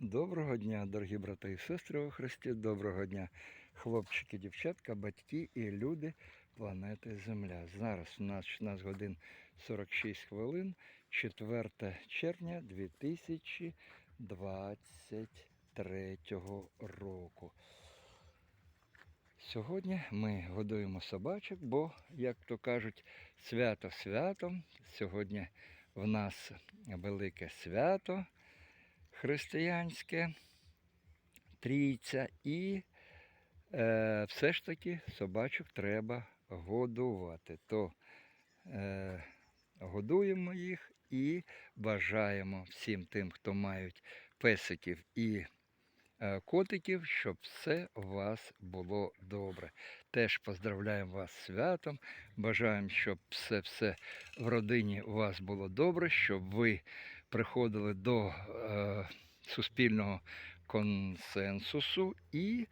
Доброго дня, дорогі брати і сестри у Христі. Доброго дня, хлопчики, дівчатка, батьки і люди планети Земля. Зараз у нас 16 годин 46 хвилин, 4 червня 2023 року. Сьогодні ми годуємо собачок, бо, як то кажуть, свято святом. Сьогодні в нас велике свято християнське, трійця, і е, все ж таки собачок треба годувати. То е, годуємо їх і бажаємо всім тим, хто мають песиків і е, котиків, щоб все у вас було добре. Теж поздравляємо вас з святом. Бажаємо, щоб все все в родині у вас було добре, щоб ви приходили до е, суспільного консенсусу і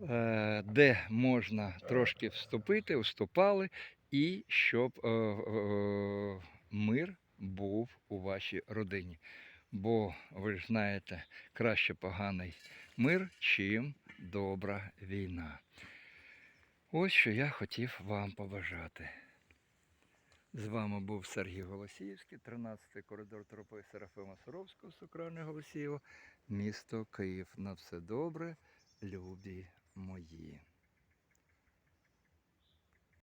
е, де можна трошки вступити, вступали, і щоб е, е, мир був у вашій родині. Бо ви ж знаєте, краще поганий мир, чим добра війна. Ось що я хотів вам побажати. З вами був Сергій Голосіївський, 13-й коридор тропи Серафима Суровського, Сокрани Голосієва, місто Київ. На все добре, любі мої.